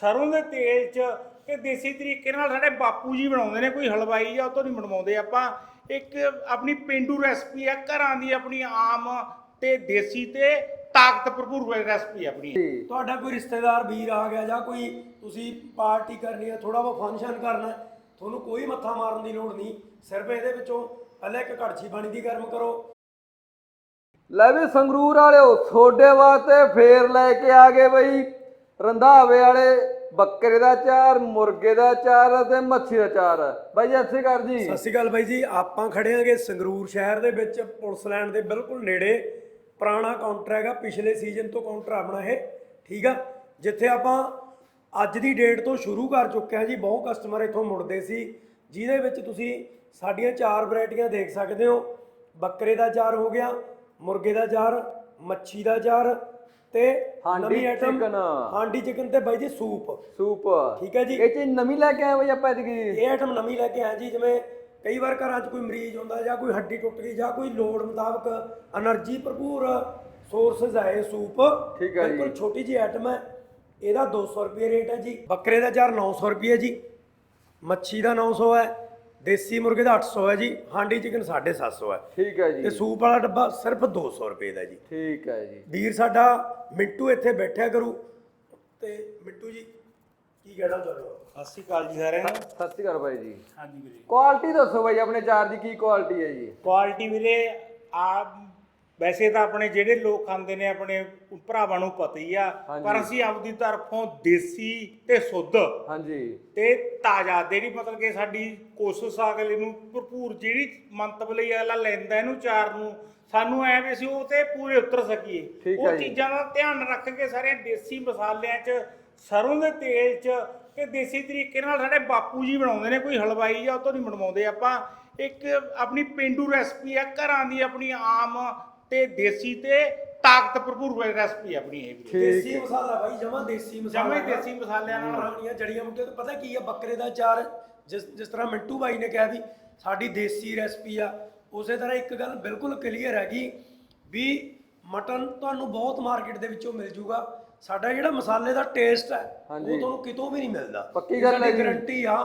ਸਰੋਂ ਦੇ ਤੇਲ 'ਚ ਤੇ ਦੇਸੀ ਤਰੀਕੇ ਨਾਲ ਸਾਡੇ ਬਾਪੂ ਜੀ ਬਣਾਉਂਦੇ ਨੇ ਕੋਈ ਹਲਵਾਈ ਜਾਂ ਉਹ ਤੋਂ ਨਹੀਂ ਬਣਵਾਉਂਦੇ। ਆਪਾਂ ਇੱਕ ਆਪਣੀ ਪਿੰਡੂ ਰੈਸਪੀ ਆ ਘਰਾਂ ਦੀ ਆਪਣੀ ਆਮ ਤੇ ਦੇਸੀ ਤੇ ਤਾਕਤ ਭਰਪੂਰ ਰੈਸਪੀ ਆਪਣੀ। ਤੁਹਾਡਾ ਕੋਈ ਰਿਸ਼ਤੇਦਾਰ ਵੀਰ ਆ ਗਿਆ ਜਾਂ ਕੋਈ ਤੁਸੀਂ ਪਾਰਟੀ ਕਰਨੀ ਹੈ ਥੋੜਾ ਬਹੁਤ ਫੰਕਸ਼ਨ ਕਰਨਾ ਤੁਹਾਨੂੰ ਕੋਈ ਮੱਥਾ ਮਾਰਨ ਦੀ ਲੋੜ ਨਹੀਂ। ਸਿਰਫ ਇਹਦੇ ਵਿੱਚੋਂ ਪਹਿਲਾਂ ਇੱਕ ਕੜਛੀ ਪਾਣੀ ਦੀ ਗਰਮ ਕਰੋ। ਲੈ ਵੀ ਸੰਗਰੂਰ ਵਾਲਿਓ ਤੁਹਾਡੇ ਵਾਸਤੇ ਫੇਰ ਲੈ ਕੇ ਆ ਗਏ ਬਈ। ਰੰਧਾਵੇ ਵਾਲੇ ਬੱਕਰੇ ਦਾ ਚਾਰ, ਮੁਰਗੇ ਦਾ ਚਾਰ ਅਤੇ ਮੱਛੀ ਦਾ ਚਾਰ। ਬਾਈ ਜੀ, ਸਤਿ ਸ਼੍ਰੀ ਅਕਾਲ ਜੀ। ਸਤਿ ਸ਼੍ਰੀ ਅਕਾਲ ਬਾਈ ਜੀ। ਆਪਾਂ ਖੜੇ ਆਂਗੇ ਸੰਗਰੂਰ ਸ਼ਹਿਰ ਦੇ ਵਿੱਚ, ਪੁਲਿਸ ਲਾਈਨ ਦੇ ਬਿਲਕੁਲ ਨੇੜੇ। ਪੁਰਾਣਾ ਕਾਊਂਟਰ ਹੈਗਾ, ਪਿਛਲੇ ਸੀਜ਼ਨ ਤੋਂ ਕਾਊਂਟਰ ਆਪਣਾ ਇਹ, ਠੀਕ ਆ? ਜਿੱਥੇ ਆਪਾਂ ਅੱਜ ਦੀ ਡੇਟ ਤੋਂ ਸ਼ੁਰੂ ਕਰ ਚੁੱਕੇ ਹਾਂ ਜੀ। ਬਹੁਤ ਕਸਟਮਰ ਇੱਥੋਂ ਮੁੜਦੇ ਸੀ। ਜਿਹਦੇ ਵਿੱਚ ਤੁਸੀਂ ਸਾਡੀਆਂ ਚਾਰ ਵੈਰਾਈਟੀਆਂ ਦੇਖ ਸਕਦੇ ਹੋ। ਬੱਕਰੇ ਦਾ ਚਾਰ ਹੋ ਗਿਆ, ਮੁਰਗੇ ਦਾ ਚਾਰ, ਮੱਛੀ ਦਾ ਚਾਰ ਤੇ ਹਾਂਡੀ ਚਿਕਨ ਹਾਂਡੀ ਚਿਕਨ ਤੇ ਬਾਈ ਜੀ ਸੂਪ। ਸੂਪ। ਠੀਕ ਹੈ ਜੀ। ਇਹ ਚੀਜ਼ ਨਵੀਂ ਲੈ ਕੇ ਆਏ ਬਈ ਆਪਾਂ ਇਤਕੀ ਇਹ ਆਈਟਮ ਨਵੀਂ ਲੈ ਕੇ ਆਏ ਜੀ ਜਿਵੇਂ ਕਈ ਵਾਰ ਘਰਾਂ 'ਚ ਕੋਈ ਮਰੀਜ਼ ਹੁੰਦਾ ਜਾਂ ਕੋਈ ਹੱਡੀ ਟੁੱਟ ਗਈ ਜਾਂ ਕੋਈ ਲੋੜ ਮੁਤਾਬਕ એનર્ਜੀ ਭਰਪੂਰ ਸੋਰਸ ਆ ਸੂਪ। ਠੀਕ ਹੈ ਜੀ। ਬਿਲਕੁਲ ਛੋਟੀ ਜੀ ਆਈਟਮ ਹੈ। ਇਹਦਾ 200 ਰੁਪਏ ਰੇਟ ਹੈ ਜੀ। ਬੱਕਰੇ ਦਾ ਚਾਰ 900 ਰੁਪਏ ਜੀ। ਮੱਛੀ ਦਾ 900 ਹੈ। ਦੇਸੀ ਮੁਰਗੇ ਦਾ 800 ਹੈ ਜੀ ਹਾਂਡੀ ਚਿਕਨ 750 ਹੈ। ਠੀਕ ਹੈ ਤੇ ਜੀ ਸੂਪ ਵਾਲਾ ਡੱਬਾ ਸਿਰਫ 200 ਰੁਪਏ ਦਾ ਜੀ। ਠੀਕ ਹੈ ਜੀ। ਵੀਰ ਸਾਡਾ ਮਿੰਟੂ ਇੱਥੇ ਬੈਠਿਆ ਕਰੂ। ਤੇ ਮਿੰਟੂ ਜੀ ਕੀ ਕਹਿਣਾ ਚਾਹੁੰਦੇ ਹੋ? ਸਤਿ ਸ਼੍ਰੀ ਅਕਾਲ ਜੀ ਸਾਰਿਆਂ ਨੂੰ। ਸਤਿ ਸ਼੍ਰੀ ਅਕਾਲ ਬਾਈ ਜੀ। ਹਾਂਜੀ ਵੀਰੇ। ਕੁਆਲਿਟੀ ਦੱਸੋ ਬਾਈ ਆਪਣੇ ਚਾਰ ਦੀ ਕੀ ਕੁਆਲਿਟੀ ਹੈ ਜੀ? ਕੁਆਲਿਟੀ ਵੀਰੇ ਆ ਵੈਸੇ ਤਾਂ ਆਪਣੇ ਜਿਹੜੇ ਲੋਕ ਖਾਂਦੇ ਨੇ ਆਪਣੇ ਭਰਾਵਾਂ ਨੂੰ ਪਤਾ ਹੀ ਆ ਹਾਂਜੀ। ਪਰ ਅਸੀਂ ਆਪਦੀ ਤਰਫੋਂ ਦੇਸੀ ਤੇ ਸੁੱਧ ਹਾਂਜੀ ਤੇ ਤਾਜ਼ਾ ਜਿਹੜੀ ਮਤਲਬ ਕਿ ਸਾਡੀ ਕੋਸ਼ਿਸ਼ ਆ ਅਗਲੇ ਨੂੰ ਭਰਪੂਰ ਜਿਹੜੀ ਮੰਤਵ ਲਈ ਅਗਲਾ ਲੈਂਦਾ ਇਹਨੂੰ ਚਾਰ ਨੂੰ ਸਾਨੂੰ ਐ ਵੀ ਅਸੀਂ ਉਹ ਤੇ ਪੂਰੇ ਉਤਰ ਸਕੀਏ ਠੀਕ ਹੈ ਉਹ ਜੀ। ਚੀਜ਼ਾਂ ਦਾ ਧਿਆਨ ਰੱਖ ਕੇ ਸਾਰੇ ਦੇਸੀ ਮਸਾਲਿਆਂ 'ਚ ਸਰੋਂ ਦੇ ਤੇਲ 'ਚ ਤੇ ਦੇਸੀ ਤਰੀਕੇ ਨਾਲ ਸਾਡੇ ਬਾਪੂ ਜੀ ਬਣਾਉਂਦੇ ਨੇ ਕੋਈ ਹਲਵਾਈ ਜਾਂ ਉਹ ਤੋਂ ਨਹੀਂ ਬਣਵਾਉਂਦੇ ਆਪਾਂ ਇੱਕ ਆਪਣੀ ਪਿੰਡੂ ਰੈਸਪੀ ਆ ਘਰਾਂ ਦੀ ਆਪਣੀ ਆਮ ਤੇ ਦੇਸੀ ਤੇ ਤਾਕਤ ਭਰਪੂਰ ਰੈਸਪੀ ਆਪਣੀ ਇਹ ਵੀ ਦੇਸੀ। ਮਸਾਲਾ ਬਾਈ ਜਮਾ ਦੇਸੀ ਮਸਾਲਾ ਜਮਾਂ। ਦੇਸੀ ਮਸਾਲਿਆਂ ਨਾਲ। ਪੁਰਾਣੀਆਂ ਜੜੀਆਂ ਬੂਟੀਆਂ ਤੋਂ ਪਤਾ ਕੀ ਆ ਬੱਕਰੇ ਦਾ ਚਾਰ ਜਿਸ ਜਿਸ ਤਰ੍ਹਾਂ ਮਿੰਟੂ ਬਾਈ ਨੇ ਕਿਹਾ ਵੀ ਸਾਡੀ ਦੇਸੀ ਰੈਸਪੀ ਆ ਉਸੇ ਤਰ੍ਹਾਂ ਇੱਕ ਗੱਲ ਬਿਲਕੁਲ ਕਲੀਅਰ ਹੈਗੀ ਵੀ ਮਟਨ ਤੁਹਾਨੂੰ ਬਹੁਤ ਮਾਰਕੀਟ ਦੇ ਵਿੱਚੋਂ ਮਿਲ ਜੂਗਾ ਸਾਡਾ ਜਿਹੜਾ ਮਸਾਲੇ ਦਾ ਟੇਸਟ ਹੈ। ਉਹ ਤੁਹਾਨੂੰ ਕਿਤੋਂ ਵੀ ਨਹੀਂ ਮਿਲਦਾ ਪੱਕੀ ਗੱਲ ਹੈ। ਗਾਰੰਟੀ ਆ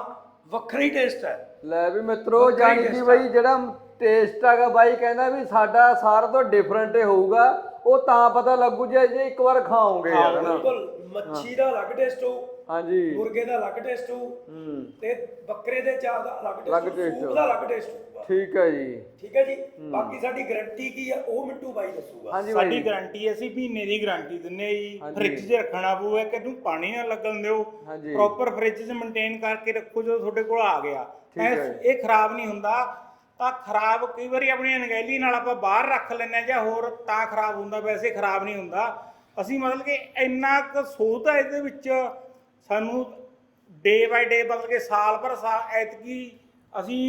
ਵੱਖਰਾ ਟੇਸਟ ਹੈ ਲੈ ਵੀ ਮਿੱਤਰੋ ਜਾਣੀ ਕਿ ਬਈ ਜਿਹੜਾ ਟੇਸਟ ਹੈਗਾ ਬਾਈ ਕਹਿੰਦਾ ਵੀ ਸਾਡਾ ਸਾਰਾ ਤੋਂ ਡਿਫਰੈਂਟ ਹੋਊਗਾ। ਉਹ ਤਾਂ ਪਤਾ ਲੱਗੂ ਜੇ ਜੇ ਇੱਕ ਵਾਰ ਖਾਓਗੇ ਯਾਰ। ਹਨਾ ਬਿਲਕੁਲ ਮੱਛੀ ਦਾ ਅਲੱਗ ਟੇਸਟ ਹੋਊ। ਹਾਂਜੀ। ਮੁਰਗੇ ਦਾ ਅਲੱਗ ਟੇਸਟ ਹੋਊ। ਹੂੰ। ਤੇ ਬੱਕਰੇ ਦੇ ਚਾਰ ਦਾ ਅਲੱਗ ਅਲੱਗ ਟੇਸਟ ਹੋਊ। ਦਾ ਅਲੱਗ ਟੇਸਟ ਹੋਊਗਾ ਠੀਕ ਹੈ ਜੀ। ਠੀਕ ਹੈ ਜੀ। ਬਾਕੀ ਸਾਡੀ ਗਾਰੰਟੀ ਕੀ ਆ ਉਹ ਮਿੰਟੂ ਬਾਈ ਦੱਸੂਗਾ। ਸਾਡੀ ਗਾਰੰਟੀ ਅਸੀਂ ਮਹੀਨੇ ਦੀ ਗਾਰੰਟੀ ਦਿੰਨੇ ਜੀ। ਫ੍ਰਿਜ 'ਚ ਰੱਖਣਾ ਪਊਗਾ ਕਿ ਇਹਨੂੰ ਪਾਣੀ ਨਾ ਲੱਗਣ ਦਿਓ। ਹਾਂਜੀ। ਪ੍ਰੋਪਰ ਫ੍ਰਿਜ 'ਚ ਮੇਨਟੇਨ ਕਰਕੇ ਰੱਖੋ ਜਦੋਂ ਤੁਹਾਡੇ ਕੋਲ ਆ ਗਿਆ। ਇਹ ਖਰਾਬ ਨਹੀਂ ਹੁੰਦਾ। ਤਾਂ ਖਰਾਬ ਕਈ ਵਾਰੀ ਆਪਣੀ ਅਣਗਹਿਲੀ ਨਾਲ ਆਪਾਂ ਬਾਹਰ ਰੱਖ ਲੈਂਦੇ ਹਾਂ ਜਾਂ ਹੋਰ ਤਾਂ ਖਰਾਬ ਹੁੰਦਾ, ਵੈਸੇ ਖਰਾਬ ਨਹੀਂ ਹੁੰਦਾ। ਅਸੀਂ ਮਤਲਬ ਕਿ ਇੰਨਾ ਕੁ ਸੋਧ ਹੈ ਇਹਦੇ ਵਿੱਚ ਸਾਨੂੰ ਡੇ ਬਾਈ ਡੇ ਮਤਲਬ ਕਿ ਸਾਲ ਪਰ ਸਾਲ ਐਤਕੀ ਅਸੀਂ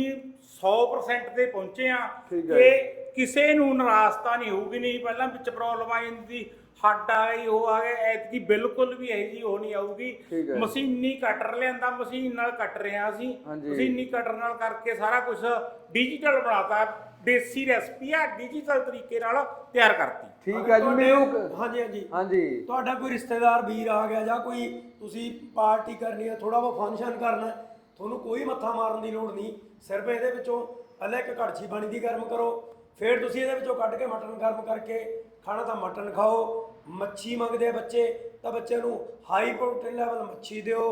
100% ਤੇ ਪਹੁੰਚੇ ਆ ਠੀਕ ਹੈ। ਕਿ ਕਿਸੇ ਨੂੰ ਨਿਰਾਸ਼ਤਾ ਨਹੀਂ ਹੋਊਗੀ ਨਹੀਂ ਪਹਿਲਾਂ ਵਿੱਚ ਪ੍ਰੋਬਲਮ ਆ ਜਾਂਦੀ ਸੀ ਹੱਡ ਆ ਗਈ ਉਹ ਆ ਗਏ ਐਤਕੀ ਬਿਲਕੁਲ ਵੀ ਇਹ ਜੀ ਉਹ ਨਹੀਂ ਆਊਗੀ ਠੀਕ ਹੈ। ਮਸ਼ੀਨੀ ਕਟਰ ਲਿਆਂਦਾ ਮਸ਼ੀਨ ਨਾਲ ਕੱਟ ਰਹੇ ਅਸੀਂ ਹਾਂਜੀ। ਮਸ਼ੀਨੀ ਕਟਰ ਨਾਲ ਕਰਕੇ ਸਾਰਾ ਕੁਝ ਡਿਜੀਟਲ ਬਣਾਤਾ ਦੇਸੀ ਰੈਸਪੀ ਆ ਡਿਜੀਟਲ ਤਰੀਕੇ ਨਾਲ ਤਿਆਰ ਕਰਤੀ ਠੀਕ ਹੈ ਜੀ ਤੁਹਾਡੇ- ਮੈਨੂੰ ਹਾਂਜੀ ਹਾਂਜੀ ਹਾਂਜੀ ਤੁਹਾਡਾ ਕੋਈ ਰਿਸ਼ਤੇਦਾਰ ਵੀਰ ਆ ਗਿਆ ਜਾਂ ਕੋਈ ਤੁਸੀਂ ਪਾਰਟੀ ਕਰਨੀ ਹੈ ਥੋੜਾ ਬਹੁਤ ਫੰਕਸ਼ਨ ਕਰਨਾ ਹੈ, ਤੁਹਾਨੂੰ ਕੋਈ ਮੱਥਾ ਮਾਰਨ ਦੀ ਲੋੜ ਨਹੀਂ। ਸਿਰਫ ਇਹਦੇ ਵਿੱਚੋਂ ਪਹਿਲਾਂ ਇੱਕ ਕੜਛੀ ਪਾਣੀ ਦੀ ਗਰਮ ਕਰੋ। ਫਿਰ ਤੁਸੀਂ ਇਹਦੇ ਵਿੱਚੋਂ ਕੱਢ ਕੇ ਮਟਨ ਗਰਮ ਕਰਕੇ ਖਾਣਾ ਤਾਂ ਮਟਨ ਖਾਓ। ਮੱਛੀ ਮੰਗਦੇ ਆ ਬੱਚੇ ਤਾਂ ਬੱਚੇ ਨੂੰ ਹਾਈ ਪ੍ਰੋਟੀਨ ਲੈਵਲ ਮੱਛੀ ਦਿਓ।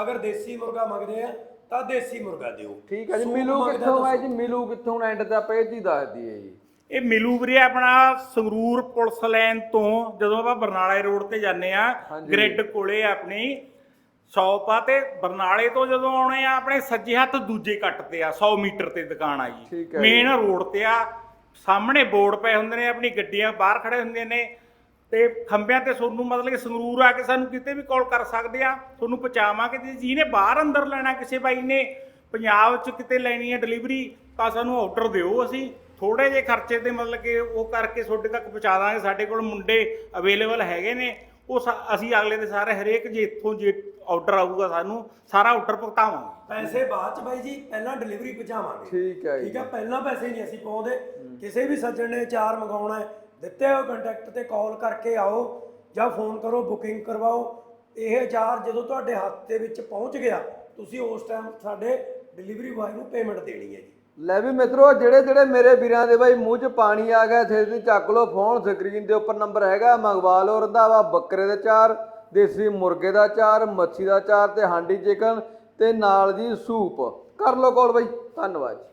ਅਗਰ ਦੇਸੀ ਮੁਰਗਾ ਮੰਗਦੇ ਆ ਤਾਂ ਦੇਸੀ ਮੁਰਗਾ ਦਿਓ। ਠੀਕ ਹੈ ਜੀ ਸੂਪ ਮਿਲੂ ਮੰਗਦੇ ਆ ਕਿੱਥੋਂ ਹੈ ਜੀ ਮਿਲੂ ਕਿੱਥੋਂ? ਐਂਡ ਤੇ ਆਪਾਂ ਇਹ ਚੀਜ਼ ਦੱਸ ਦਈਏ ਜੀ। ਇਹ ਮਿਲੂ ਵੀਰੇ ਆਪਣਾ ਸੰਗਰੂਰ ਪੁਲਿਸ ਲਾਈਨ ਤੋਂ ਜਦੋਂ ਆਪਾਂ ਬਰਨਾਲੇ ਰੋਡ ਤੇ ਜਾਂਦੇ ਆ ਹਾਂਜੀ। ਗ੍ਰਿਡ ਕੋਲੇ ਆਪਣੀ ਸ਼ੌਪ ਆ ਤੇ ਬਰਨਾਲੇ ਤੋਂ ਜਦੋਂ ਆਉਣੇ ਆ ਆਪਣੇ ਸੱਜੇ ਹੱਥ ਦੂਜੇ ਕੱਟ ਤੇ ਆ 100 ਮੀਟਰ ਤੇ ਦੁਕਾਨ ਆ ਜੀ। ਠੀਕ ਹੈ ਮੇਨ ਰੋਡ ਤੇ ਆ ਸਾਹਮਣੇ ਬੋਰਡ ਪਏ ਹੁੰਦੇ ਨੇ ਆਪਣੀ ਗੱਡੀਆਂ ਬਾਹਰ ਖੜੇ ਹੁੰਦੇ ਨੇ ਤੇ ਖੰਭਿਆਂ ਤੇ ਤੁਹਾਨੂੰ ਮਤਲਬ ਕਿ ਸੰਗਰੂਰ ਆ ਕੇ ਸਾਨੂੰ ਕਿਤੇ ਵੀ ਕਾਲ ਕਰ ਸਕਦੇ ਆ ਤੁਹਾਨੂੰ ਪਹੁੰਚਾਵਾਂਗੇ ਤੇ ਜਿਹਨੇ ਬਾਹਰ ਅੰਦਰ ਲੈਣਾ ਕਿਸੇ ਬਾਈ ਨੇ ਪੰਜਾਬ 'ਚ ਕਿਤੇ ਲੈਣੀ ਹੈ ਡਿਲੀਵਰੀ ਤਾਂ ਸਾਨੂੰ ਆਰਡਰ ਦਿਓ ਅਸੀਂ। ਥੋੜੇ ਜਿਹੇ ਖਰਚੇ ਤੇ ਮਤਲਬ ਕਿ ਉਹ ਕਰਕੇ ਤੁਹਾਡੇ ਤੱਕ ਪਹੁੰਚਾ ਦਾਂਗੇ ਸਾਡੇ ਕੋਲ ਮੁੰਡੇ ਅਵੇਲੇਬਲ ਹੈਗੇ ਨੇ। ਉਹ ਸਾ- ਅਸੀਂ ਅਗਲੇ ਦੇ ਸਾਰੇ ਹਰੇਕ ਜੇ ਇੱਥੋਂ ਜੇ ਆਰਡਰ ਆਊਗਾ ਸਾਨੂੰ ਸਾਰਾ ਆਰਡਰ ਭੁਗਤਾਵਾਂਗੇ। ਪੈਸੇ ਬਾਅਦ ਚ ਬਾਈ ਜੀ ਪਹਿਲਾਂ ਡਿਲੀਵਰੀ ਪਹੁੰਚਾਵਾਂਗੇ। ਠੀਕ ਹੈ ਜੀ। ਠੀਕ ਹੈ ਪਹਿਲਾਂ ਪੈਸੇ ਨਹੀਂ ਅਸੀਂ ਪਾਉਂਦੇ। ਕਿਸੇ ਵੀ ਸੱਜਣ ਨੇ ਚਾਰ ਮੰਗਾਉਣਾ ਹੈ ਦਿੱਤੇ ਹੋਏ ਕੰਟੈਕਟ ਤੇ ਕਾਲ ਕਰਕੇ ਆਓ ਜਾਂ ਫੋਨ ਕਰੋ ਬੁਕਿੰਗ ਕਰਵਾਓ। ਇਹ ਅਚਾਰ ਜਦੋਂ ਤੁਹਾਡੇ ਹੱਥ ਦੇ ਵਿੱਚ ਪਹੁੰਚ ਗਿਆ ਤੁਸੀਂ ਉਸ ਟਾਈਮ ਸਾਡੇ ਡਿਲੀਵਰੀ ਬੁਆਏ ਨੂੰ ਪੇਮੈਂਟ ਦੇਣੀ ਹੈ ਜੀ। ਲੈ ਵੀ ਮਿੱਤਰੋ ਜਿਹੜੇ ਜਿਹੜੇ ਮੇਰੇ ਵੀਰਾਂ ਦੇ ਬਾਈ ਮੂੰਹ 'ਚ ਪਾਣੀ ਆ ਗਿਆ ਛੇਤੀ ਚੱਕ ਲਓ ਫੋਨ ਸਕਰੀਨ ਦੇ ਉੱਪਰ ਨੰਬਰ ਹੈਗਾ ਮੰਗਵਾ ਲਓ ਰੰਧਾਵਾ ਬੱਕਰੇ ਦੇ ਚਾਰ। ਦੇਸੀ ਮੁਰਗੇ ਦਾ ਚਾਰ, ਮੱਛੀ ਦਾ ਚਾਰ ਤੇ ਹਾਂਡੀ ਚਿਕਨ ਤੇ ਨਾਲ ਜੀ ਸੂਪ। ਕਰ ਲਓ ਕੋਲ ਬਾਈ। ਧੰਨਵਾਦ ਜੀ।